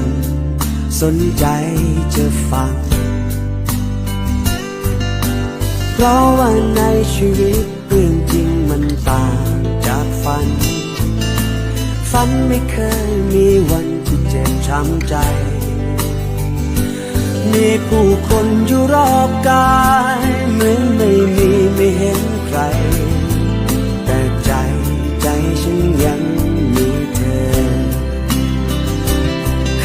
น สนใจจะฟัง เพราะว่าในชีวิตเรื่องจริงมันต่างจากฝัน ฝันไม่เคยมีวันที่เจ็บช้ำใจ มีผู้คนอยู่รอบกาย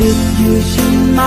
ดึกอยู่ใช่ไหม